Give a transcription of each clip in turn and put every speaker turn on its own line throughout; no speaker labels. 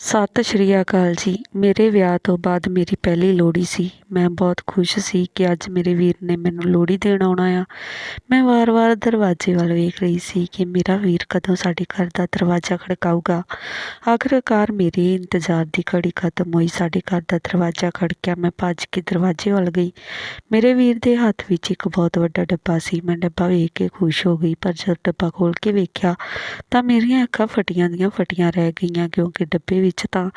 ਸਤਿ ਸ਼੍ਰੀ ਅਕਾਲ ਜੀ। ਮੇਰੇ ਵਿਆਹ ਤੋਂ ਬਾਅਦ ਮੇਰੀ ਪਹਿਲੀ ਲੋਹੜੀ ਸੀ। ਮੈਂ ਬਹੁਤ ਖੁਸ਼ ਸੀ ਕਿ ਅੱਜ ਮੇਰੇ ਵੀਰ ਨੇ ਮੈਨੂੰ ਲੋਹੜੀ ਦੇਣ ਆਉਣਾ ਆ। ਮੈਂ ਵਾਰ-ਵਾਰ ਦਰਵਾਜ਼ੇ ਵੱਲ ਵੇਖ ਰਹੀ ਸੀ ਕਿ ਮੇਰਾ ਵੀਰ ਕਦੋਂ ਸਾਡੇ ਘਰ ਦਾ ਦਰਵਾਜ਼ਾ ਖੜਕਾਊਗਾ। ਆਖਰਕਾਰ ਮੇਰੇ ਇੰਤਜ਼ਾਰ ਦੀ ਘੜੀ ਖਤਮ ਹੋਈ। ਸਾਡੇ ਘਰ ਦਾ ਦਰਵਾਜ਼ਾ ਖੜਕਿਆ। ਮੈਂ ਭੱਜ ਕੇ ਦਰਵਾਜ਼ੇ ਵੱਲ ਗਈ। ਮੇਰੇ ਵੀਰ ਦੇ ਹੱਥ ਵਿੱਚ ਇੱਕ ਬਹੁਤ ਵੱਡਾ ਡੱਬਾ ਸੀ। ਮੈਂ ਡੱਬਾ ਵੇਖ ਕੇ ਖੁਸ਼ ਹੋ ਗਈ, ਪਰ ਜਦ ਡੱਬਾ ਖੋਲ੍ਹ ਕੇ ਵੇਖਿਆ ਤਾਂ ਮੇਰੀਆਂ ਅੱਖਾਂ ਫਟੀਆਂ ਦੀਆਂ ਫਟੀਆਂ ਰਹਿ ਗਈਆਂ ਕਿਉਂਕਿ ਡੱਬੇ ਵਿੱਚ ਤਾਂ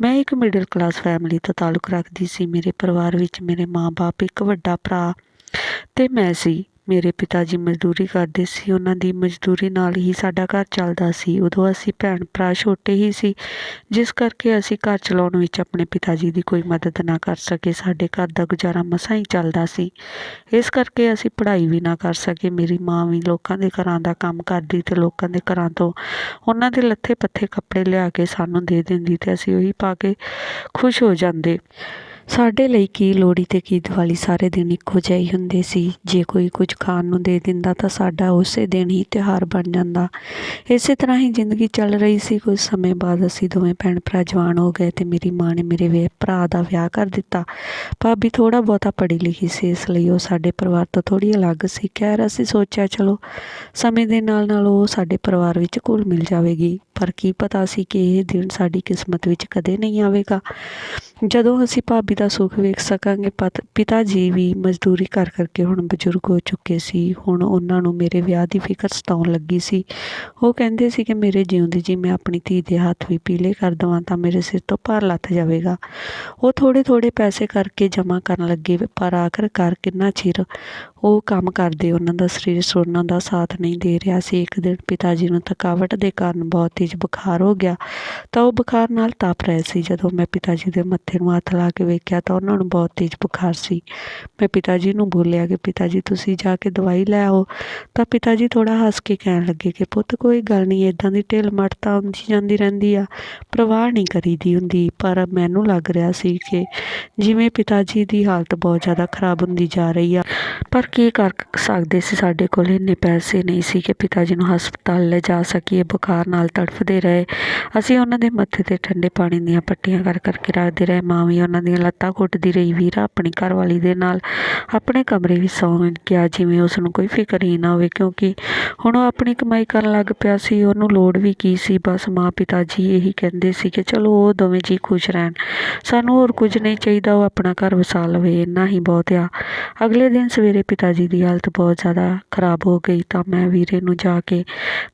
ਮੈਂ ਇੱਕ ਮਿਡਲ ਕਲਾਸ ਫੈਮਿਲੀ ਤੋਂ ਤਾਲੁਕ ਰੱਖਦੀ ਸੀ। ਮੇਰੇ ਪਰਿਵਾਰ ਵਿੱਚ ਮੇਰੇ ਮਾਂ-ਬਾਪ, ਇੱਕ ਵੱਡਾ ਭਰਾ ਅਤੇ ਮੈਂ ਸੀ। ਮੇਰੇ ਪਿਤਾ ਜੀ ਮਜ਼ਦੂਰੀ ਕਰਦੇ ਸੀ, ਉਹਨਾਂ ਦੀ ਮਜ਼ਦੂਰੀ ਨਾਲ ਹੀ ਸਾਡਾ ਘਰ ਚੱਲਦਾ ਸੀ। ਉਦੋਂ ਅਸੀਂ ਭੈਣ ਭਰਾ ਛੋਟੇ ਹੀ ਸੀ, ਜਿਸ ਕਰਕੇ ਅਸੀਂ ਘਰ ਚਲਾਉਣ ਵਿੱਚ ਆਪਣੇ ਪਿਤਾ ਜੀ ਦੀ ਕੋਈ ਮਦਦ ਨਾ ਕਰ ਸਕੇ। ਸਾਡੇ ਘਰ ਦਾ ਗੁਜ਼ਾਰਾ ਮਸਾਂ ਹੀ ਚੱਲਦਾ ਸੀ। ਇਸ ਕਰਕੇ ਅਸੀਂ ਪੜ੍ਹਾਈ ਵੀ ਨਾ ਕਰ ਸਕੇ। ਮੇਰੀ ਮਾਂ ਵੀ ਲੋਕਾਂ ਦੇ ਘਰਾਂ ਦਾ ਕੰਮ ਕਰਦੀ ਤੇ ਲੋਕਾਂ ਦੇ ਘਰਾਂ ਤੋਂ ਉਹਨਾਂ ਦੇ ਲੱਥੇ ਪੱਥੇ ਕੱਪੜੇ ਲਿਆ ਕੇ ਸਾਨੂੰ ਦੇ ਦਿੰਦੀ ਤੇ ਅਸੀਂ ਉਹੀ ਪਾ ਕੇ ਖੁਸ਼ ਹੋ ਜਾਂਦੇ। ਸਾਡੇ ਲਈ ਕੀ ਲੋਹੜੀ ਤੇ ਕੀ ਦੀਵਾਲੀ ਸਾਰੇ ਦਿਨ ਇੱਕੋ ਜਿਹੇ ਹੀ ਹੁੰਦੇ ਸੀ? ਜੇ ਕੋਈ ਕੁਝ ਖਾਣ ਨੂੰ ਦੇ ਦਿੰਦਾ ਤਾਂ ਸਾਡਾ ਉਸੇ ਦਿਨ ਹੀ ਤਿਉਹਾਰ ਬਣ ਜਾਂਦਾ। ਇਸੇ ਤਰ੍ਹਾਂ ਹੀ ਜ਼ਿੰਦਗੀ ਚੱਲ ਰਹੀ ਸੀ। ਕੁਝ ਸਮੇਂ ਬਾਅਦ ਅਸੀਂ ਦੋਵੇਂ ਭੈਣ ਭਰਾ ਜਵਾਨ ਹੋ ਗਏ ਤੇ ਮੇਰੀ ਮਾਂ ਨੇ ਮੇਰੇ ਵੇ ਭਰਾ ਦਾ ਵਿਆਹ ਕਰ ਦਿੱਤਾ। ਭਾਬੀ ਥੋੜਾ ਬਹੁਤਾ ਪੜ੍ਹੀ ਲਿਖੀ ਸੀ, ਇਸ ਲਈ ਉਹ ਸਾਡੇ ਪਰਿਵਾਰ ਤੋਂ ਥੋੜੀ ਅਲੱਗ ਸੀ। ਖੈਰ, ਅਸੀਂ ਸੋਚਿਆ, ਚਲੋ, ਸਮੇਂ ਦੇ ਨਾਲ ਨਾਲ ਉਹ ਸਾਡੇ ਪਰਿਵਾਰ ਵਿੱਚ ਘੁਲ ਮਿਲ ਜਾਵੇਗੀ। ਪਰ ਕੀ ਪਤਾ ਸੀ ਕਿ ਇਹ ਦਿਨ ਸਾਡੀ ਕਿਸਮਤ ਵਿੱਚ ਕਦੇ ਨਹੀਂ ਆਵੇਗਾ। ਜਦੋਂ ਅਸੀਂ ਭਾਬੀ ਦਾ ਸੁੱਖ ਵੇਖ ਸਕਾਂਗੇ, ਪਤ- ਪਿਤਾ ਜੀ ਵੀ ਮਜ਼ਦੂਰੀ ਕਰ ਕਰਕੇ ਹੁਣ ਬਜ਼ੁਰਗ ਹੋ ਚੁੱਕੇ ਸੀ। ਹੁਣ ਉਹਨਾਂ ਨੂੰ ਮੇਰੇ ਵਿਆਹ ਦੀ ਫਿਕਰ ਸਤਾਉਣ ਲੱਗੀ ਸੀ। ਉਹ ਕਹਿੰਦੇ ਸੀ ਕਿ ਮੇਰੇ ਜਿਉਂਦੇ ਜੀ ਮੈਂ ਆਪਣੀ ਧੀ ਦੇ ਹੱਥ ਵੀ ਪੀਲੇ ਕਰ ਦਵਾਂ ਤਾਂ ਮੇਰੇ ਸਿਰ ਤੋਂ ਭਾਰ ਲੱਥ ਜਾਵੇਗਾ। ਉਹ ਥੋੜੇ ਥੋੜੇ ਪੈਸੇ ਕਰਕੇ ਜਮ੍ਹਾਂ ਕਰਨ ਲੱਗੇ, ਪਰ ਆਖਰਕਾਰ ਕਿੰਨਾ ਚਿਰ ਉਹ ਕੰਮ ਕਰਦੇ, ਉਹਨਾਂ ਦਾ ਸਰੀਰ ਉਹਨਾਂ ਦਾ ਸਾਥ ਨਹੀਂ ਦੇ ਰਿਹਾ ਸੀ। ਇੱਕ ਦਿਨ ਪਿਤਾ ਜੀ ਨੂੰ ਥਕਾਵਟ ਦੇ ਕਾਰਨ ਬਹੁਤ ਤੇਜ਼ ਬੁਖਾਰ ਹੋ ਗਿਆ, ਤਾਂ ਉਹ ਬੁਖਾਰ ਨਾਲ ਤਪ ਰਹੇ ਸੀ। ਜਦੋਂ ਮੈਂ ਪਿਤਾ ਜੀ ਦੇ ਮੱਥੇ ਨੂੰ ਹੱਥ ਲਾ ਕੇ ਵੇਖਿਆ, ਤਾਂ ਉਹਨਾਂ ਨੂੰ ਬਹੁਤ ਤੇਜ਼ ਬੁਖਾਰ ਸੀ। ਮੈਂ ਪਿਤਾ ਜੀ ਨੂੰ ਬੋਲਿਆ ਕਿ ਪਿਤਾ ਜੀ ਤੁਸੀਂ ਜਾ ਕੇ ਦਵਾਈ ਲੈ ਆਓ। ਤਾਂ ਪਿਤਾ ਜੀ ਥੋੜਾ ਹੱਸ ਕੇ ਕਹਿਣ ਲੱਗੇ ਕਿ, ਪੁੱਤ, ਕੋਈ ਗੱਲ ਨਹੀਂ ਇਦਾਂ ਦੀ ਢਿੱਲ ਮੱਠ ਤਾਂ ਆਉਂਦੀ ਜਾਂਦੀ ਰਹਿੰਦੀ ਆ, ਪ੍ਰਵਾਹ ਨਹੀਂ ਕਰੀਦੀ ਹੁੰਦੀ। ਪਰ ਮੈਨੂੰ ਲੱਗ ਰਿਹਾ ਸੀ ਕਿ ਜਿਵੇਂ ਪਿਤਾ ਜੀ ਦੀ ਹਾਲਤ ਬਹੁਤ ਜ਼ਿਆਦਾ ਖਰਾਬ ਹੁੰਦੀ ਜਾ ਰਹੀ ਆ, ਪਰ ਕੀ ਕਰ ਸਕਦੇ ਸੀ? ਸਾਡੇ ਕੋਲ ਇੰਨੇ ਪੈਸੇ ਨਹੀਂ ਸੀ ਕਿ ਪਿਤਾ ਜੀ ਨੂੰ ਹਸਪਤਾਲ ਲੈ ਜਾ ਸਕੀਏ, ਬੁਖਾਰ ਨਾਲ ਤੜਫਦੇ ਰਹੇ। ਅਸੀਂ ਉਹਨਾਂ ਦੇ ਮੱਥੇ ਤੇ ਠੰਡੇ ਪਾਣੀ ਦੀਆਂ ਪੱਟੀਆਂ ਕਰ ਕਰਕੇ ਰੱਖਦੇ ਰਹੇ। ਮਾਂ ਵੀ ਉਹਨਾਂ ਦੀਆਂ ਲੱਤਾਂ ਘੁੱਟਦੀ ਰਹੀ। ਵੀਰਾ ਆਪਣੀ ਘਰਵਾਲੀ ਦੇ ਨਾਲ ਆਪਣੇ ਕਮਰੇ ਵਿੱਚ ਸੌਂ ਗਿਆ, ਜਿਵੇਂ ਉਸ ਨੂੰ ਕੋਈ ਫਿਕਰ ਹੀ ਨਾ ਹੋਵੇ, ਕਿਉਂਕਿ ਹੁਣ ਉਹ ਆਪਣੀ ਕਮਾਈ ਕਰਨ ਲੱਗ ਪਿਆ ਸੀ। ਉਹਨੂੰ ਲੋੜ ਵੀ ਕੀ ਸੀ? ਬਸ ਮਾਂ ਪਿਤਾ ਜੀ ਇਹੀ ਕਹਿੰਦੇ ਸੀ ਕਿ ਚਲੋ ਉਹ ਦੋਵੇਂ ਜੀ ਖੁਸ਼ ਰਹਿਣ। ਸਾਨੂੰ ਹੋਰ ਕੁਝ ਨਹੀਂ ਚਾਹੀਦਾ। ਉਹ ਆਪਣਾ ਘਰ ਵਸਾ ਲਵੇ। ਇੰਨਾ ਹੀ ਬਹੁਤ ਆ। ਅਗਲੇ ਦਿਨ ਸਵੇਰੇ ਪਿਤਾ ਜੀ ਦੀ ਹਾਲਤ ਬਹੁਤ ਜ਼ਿਆਦਾ ਖਰਾਬ ਹੋ ਗਈ ਤਾਂ ਮੈਂ ਵੀਰੇ ਨੂੰ ਜਾ ਕੇ